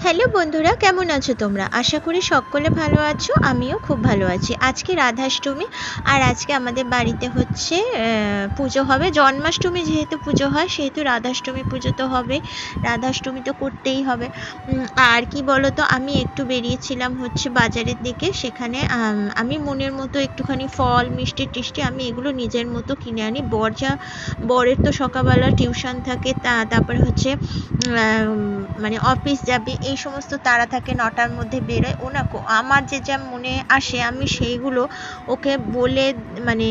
Hello বন্ধুরা, কেমন আছো তোমরা? আশা করি সকলে ভালো আছো, আমিও খুব ভালো আছি। আজকে রাধাষ্টমী, আর আজকে আমাদের বাড়িতে হচ্ছে পুজো হবে। জন্মাষ্টমী যেহেতু পুজো হয়, সেহেতু রাধাষ্টমী পুজো তো হবে। রাধাষ্টমী তো করতেই হবে। আর কি বলো তো আমি একটু বেরিয়েছিলাম হচ্ছে বাজারের দিকে। সেখানে, আমি মনের মতো একটুখানি ফল, মিষ্টি টিষ্টি আমি এগুলো নিজের মতো কিনে আনি। বর যা, বরের তো সকালবেলা টিউশন থাকে, তা, তারপরে হচ্ছে মানে অফিস যাবে এই সমস্ত তারা থাকে নটার মধ্যে বেরোয়। ওনাকে, আমার যে যা মনে আসে, আমি সেইগুলো ওকে বলে মানে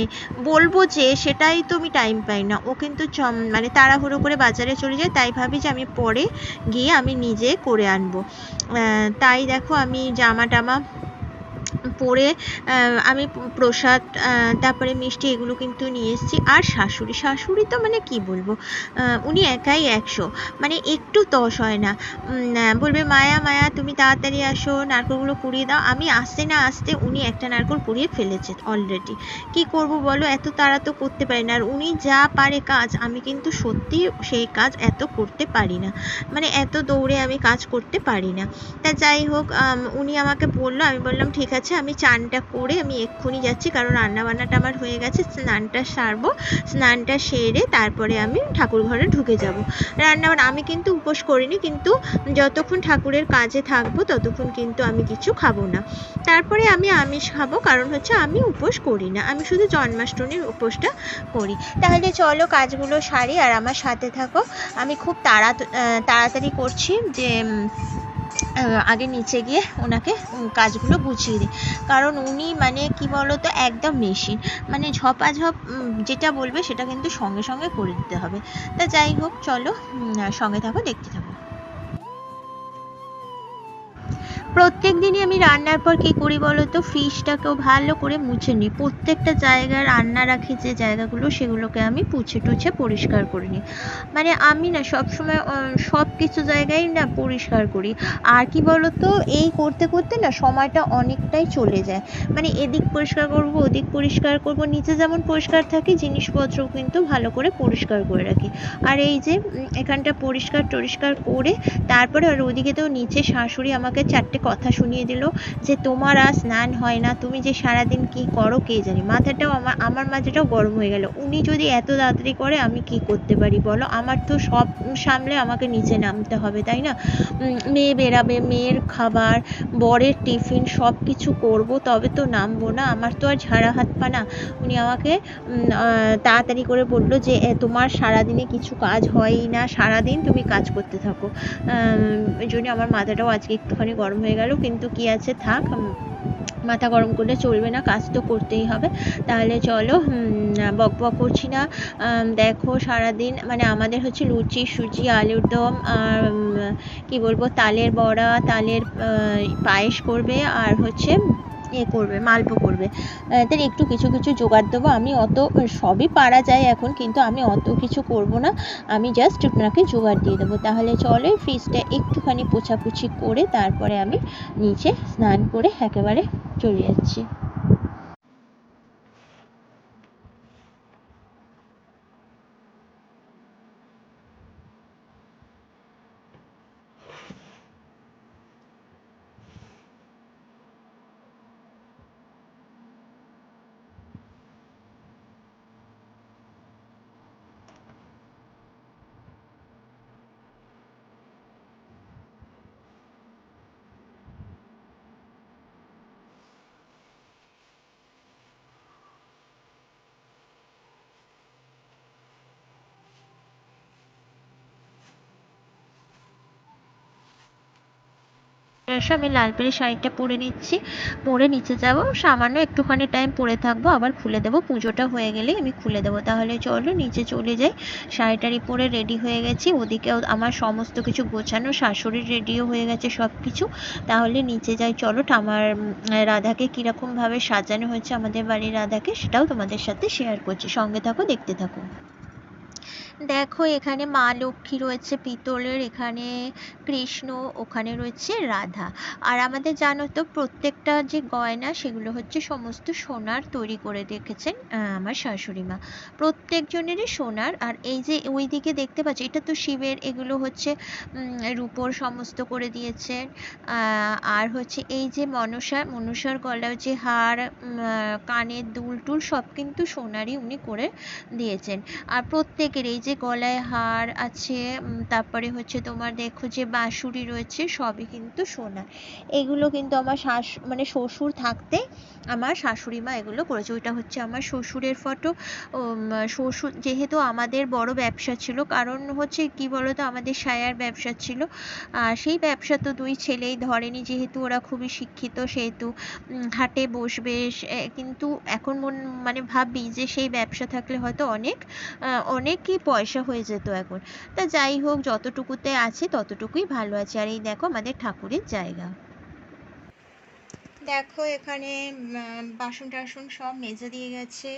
বলব যে সেটাই তো আমি টাইম পাই না। ও কিন্তু মানে তাড়াহুড়ো করে বাজারে চলে যায়, তাই ভাবি যে আমি পরে গিয়ে আমি নিজে করে আনব। তাই দেখো আমি জামা টামা পরে আমি প্রসাদ তারপরে মিষ্টি এগুলো কিন্তু নিয়ে এসেছি। আর শাশুড়ি শাশুড়ি তো মানে কি বলব? উনি একাই একশো। মানে একটু তস হয় না। বলবে, মায়া মায়া, তুমি তাড়াতাড়ি আসো, নারকেলগুলো কুড়িয়ে দাও। আমি আসতে না আসতে উনি একটা নারকেল পুড়িয়ে ফেলেছে অলরেডি কি করব বলো? এত তাড়া তো করতে পারি না। আর উনি যা পারে কাজ, আমি কিন্তু সত্যি সেই কাজ এত করতে পারি না। মানে এত দৌড়ে আমি কাজ করতে পারি না। তা যাই হোক উনি আমাকে বলল, আমি বললাম, ঠিক আছে, আমি চানটা করে আমি এক্ষুনি যাচ্ছি, কারণ রান্নাবান্নাটা আমার হয়ে গেছে, স্নানটা সারবো, স্নানটা সেরে তারপরে আমি ঠাকুর ঘরে ঢুকে যাব। রান্নাবান্না, আমি কিন্তু উপোস করিনি, কিন্তু যতক্ষণ ঠাকুরের কাজে থাকব, ততক্ষণ কিন্তু আমি কিছু খাব না। তারপরে আমি আমিষ খাব, কারণ হচ্ছে আমি উপোস করি না, আমি শুধু জন্মাষ্টমীর উপোসটা করি। তাহলে চলো কাজগুলো সারি, আর আমার সাথে থাকো। আমি খুব তাড়া তাড়াতাড়ি করছি যে আগে নিচে গিয়ে ওনাকে কাজগুলো বুঝিয়ে দিই। কারণ উনি মানে কি বলতো, একদম মেশিন। মানে ঝপাঝপ যেটা বলবে সেটা কিন্তু সঙ্গে সঙ্গে করে দিতে হবে। তা যাই হোক, চলো সঙ্গে থাকো, দেখতে থাকো। প্রত্যেক দিনই আমি রান্নার পর কী করি বলো তো? ফ্রিজটাকেও ভালো করে মুছে নিই। প্রত্যেকটা জায়গায় রান্না রাখি যে জায়গাগুলো, সেগুলোকে আমি পুছে টুছে পরিষ্কার করে নিই। মানে আমি না সবসময় সব কিছু জায়গায় না পরিষ্কার করি। আর কি বলো তো? এই করতে করতে না সময়টা অনেকটাই চলে যায়। মানে এদিক পরিষ্কার করব, ওদিক পরিষ্কার করব, নিচে যেমন পরিষ্কার থাকি, জিনিসপত্রও কিন্তু ভালো করে পরিষ্কার করে রাখি। আর এই যে এখানটা পরিষ্কার টরিষ্কার করে, তারপরে আর ওদিকে তো নিচে শাশুড়ি আমাকে চারটে কথা শুনিয়ে দিল যে তোমার আর স্নান হয় না, তুমি যে সারাদিন কী করো কে জানি। মাথাটাও আমার আমার মাথাটাও গরম হয়ে গেল। উনি যদি এত তাড়াতাড়ি করে, আমি কি করতে পারি বলো? আমার তো সব সামলে আমাকে নিচে নামতে হবে, তাই না? মেয়ে বেরাবে, মেয়ের খাবার, বরের টিফিন সব কিছু করব, তবে তো নামবো না। আমার তো আর ঝাড়া হাত পা না। উনি আমাকে তাড়াতাড়ি করে বলল যে তোমার সারাদিনে কিছু কাজ হয়ই না। সারাদিন তুমি কাজ করতে থাকো। ওই জন্য আমার মাথাটাও আজকে একটুখানি গরম হয়ে গেল, কিন্তু কি আছে থাক মাথা গরম করলে চলবে না, কাজ তো করতেই হবে। তাহলে চলো বক বক করছি না। দেখো সারাদিন মানে আমাদের হচ্ছে লুচি, সুজি, আলুর দম আর কী বলব, তালের বড়া, তালের পায়েস করবে আর হচ্ছে এ করবে মালপো করবে। এদের একটু কিছু কিছু জোগাড় দেবো। আমি অত, সবই পারা যায় এখন, কিন্তু আমি অত কিছু করব না। আমি জাস্ট ওনাকে জোগাড় দিয়ে দেবো। তাহলে চলে ফ্রিজটা একটুখানি পোছাপুছি করে তারপরে আমি নিচে স্নান করে একেবারে চলে যাচ্ছি। এসে, আমি লাল পেড়ে শাড়িটা পরে নিচ্ছি। পরে নিচে যাব, সামান্য একটুখানি টাইম পরে থাকব, আবার খুলে দেবো। পুজোটা হয়ে গেলেই আমি খুলে দেবো। তাহলে চলো, নিচে চলে যাই। শাড়িটারি পরে রেডি হয়ে গেছি। ওদিকেও আমার সমস্ত কিছু গোছানো, শাশুড়ির রেডিও হয়ে গেছে সব কিছু তাহলে নিচে যাই। চলো, আমার রাধাকে কীরকমভাবে সাজানো হয়েছে আমাদের বাড়ির রাধাকে, সেটাও তোমাদের সাথে শেয়ার করছি। সঙ্গে থাকো, দেখতে থাকো। দেখো, এখানে মা লক্ষ্মী রয়েছে, পিতলের, এখানে কৃষ্ণ, ওখানে রয়েছে রাধা। আর আমাদের জানো তো, প্রত্যেকটা যে গয়না, সেগুলো হচ্ছে সমস্ত সোনার তৈরি করে রেখেছেন আমার শাশুড়ি মা। প্রত্যেকজনেরই সোনার, আর এই যে ওই দিকে দেখতে পাচ্ছ, এটা তো শিবের, এগুলো হচ্ছে রূপোর সমস্ত করে দিয়েছেন। আর হচ্ছে এই যে মনসা, মনসার গলায় যে হার কানের দুল টুল সব কিন্তু সোনারই উনি করে দিয়েছেন। আর প্রত্যেকের এই যে গলায় হার আছে তারপরে হচ্ছে তোমার দেখো যে বাঁশুরি রয়েছে, সবই কিন্তু সোনা। এগুলো কিন্তু আমার শাশ মানে শ্বশুর থাকতে আমার শাশুড়ি মা এগুলো করেছে। ওইটা হচ্ছে আমার শ্বশুরের ফটো শ্বশুর, যেহেতু আমাদের বড় ব্যবসা ছিল, কারণ হচ্ছে কি বলতো, আমাদের সায়ার ব্যবসা ছিল। আর সেই ব্যবসা তো দুই ছেলেই ধরেনি, যেহেতু ওরা খুবই শিক্ষিত সেহেতু হাটে বসবে কিন্তু এখন মন মানে ভাবি যে সেই ব্যবসা থাকলে হয়তো অনেক অনেকই পয়সা হয়ে যেত এখন। তা যাই হোক, যতটুকুতে আছে ততটুকুই ভালো আছে। আর এই দেখো আমাদের ঠাকুরের জায়গা। দেখো এখানে বাসন টাসন সব মেজে দিয়ে গেছে।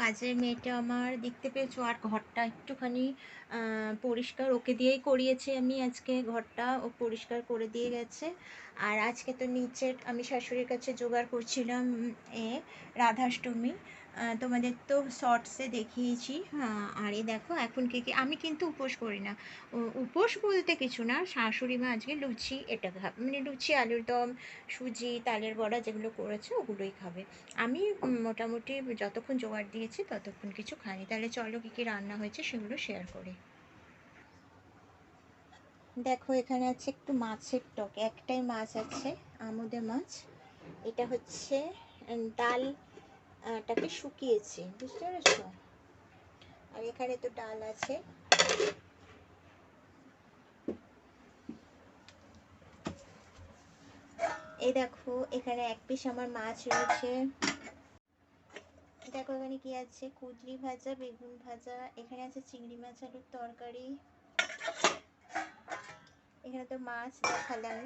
কাজের মেয়েটা আমার দেখতে পেয়েছ, আর ঘরটা একটুখানি পরিষ্কার ওকে দিয়েই করিয়েছি আমি আজকে। ঘরটা ও পরিষ্কার করে দিয়ে গেছে। আর আজকে তো নিচের আমি শাশুড়ির কাছে জোগাড় করছিলাম এ রাধাষ্টমী। তোমাদের তো শর্টসে দেখিয়েছি। আর এই দেখো, এখন কে কে, আমি কিন্তু উপোস করি না। উপোস বলতে কিছু না, শাশুড়ি মা আজকে লুচি, এটা খাবে। মানে লুচি, আলুর দম, সুজি, তালের বড়া যেগুলো করেছে, ওগুলোই খাবে। আমি মোটামুটি যতক্ষণ জোগাড় দিয়েছি, ততক্ষণ কিছু খাইনি। তাহলে চলো কী কী রান্না হয়েছে, সেগুলো শেয়ার করি। দেখো, এখানে আছে একটু মাছের টক। একটাই মাছ আছে আমুদে মাছ। এটা হচ্ছে ডাল টাকে শুকিয়েছি, বুঝতে পেরেছ? আর এখানে তো ডাল আছে। এই দেখো, এখানে এক পিস আমার মাছ রয়েছে। দেখো এখানে কি আছে? কুদরি ভাজা, বেগুন ভাজা, এখানে আছে চিংড়ি মাছ, আলুর তরকারি। এখানে তো মাছ দেখালাম।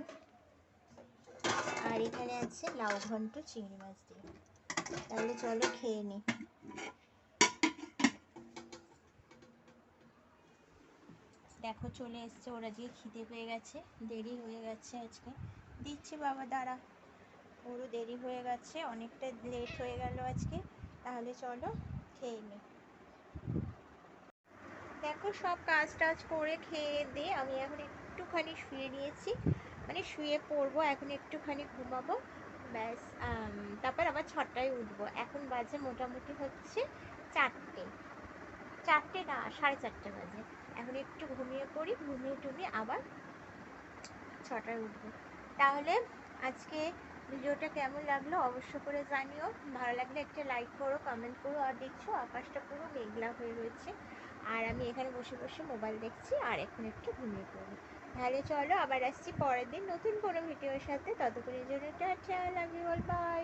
আর এখানে আছে লাউ ঘন্ট, চিংড়ি মাছ দিয়ে। তাহলে চলো খেয়ে নি। দেখো চলে এসছে, ওরা দিয়ে খিদে পেয়ে গেছে, দেরি হয়ে গেছে আজকে। দিচ্ছি বাবা, দাঁড়া। ওরও দেরি হয়ে গেছে, অনেকটা লেট হয়ে গেল আজকে। তাহলে চলো খেয়ে নি। দেখো সব কাজ টাজ করে খেয়ে দিয়ে আমি এখন একটুখানি শুয়ে নিয়েছি। মানে শুয়ে পড়ব, এখন একটুখানি ঘুমাবো। ব্যাস তারপর আবার ছটায় উঠবো। এখন বাজে মোটামুটি হচ্ছে চারটে। চারটে না, সাড়ে চারটে বাজে। এখন একটু ঘুমিয়ে পড়ি, ঘুমিয়ে টুমিয়ে আবার ছটায় উঠবো। তাহলে আজকে ভিডিওটা কেমন লাগল অবশ্য করে জানিও। ভালো লাগলে একটা লাইক করো কমেন্ট করো, আর দেখছ আকাশটা পুরো মেঘলা হয়ে রয়েছে। আর আমি এখানে বসে বসে মোবাইল দেখছি, আর এখন একটু ঘুমিয়ে পড়ব। তাহলে চলো আবার আসছি পরের দিন নতুন কোনো ভিডিওর সাথে। ততক্ষণের জন্য tata love you all bye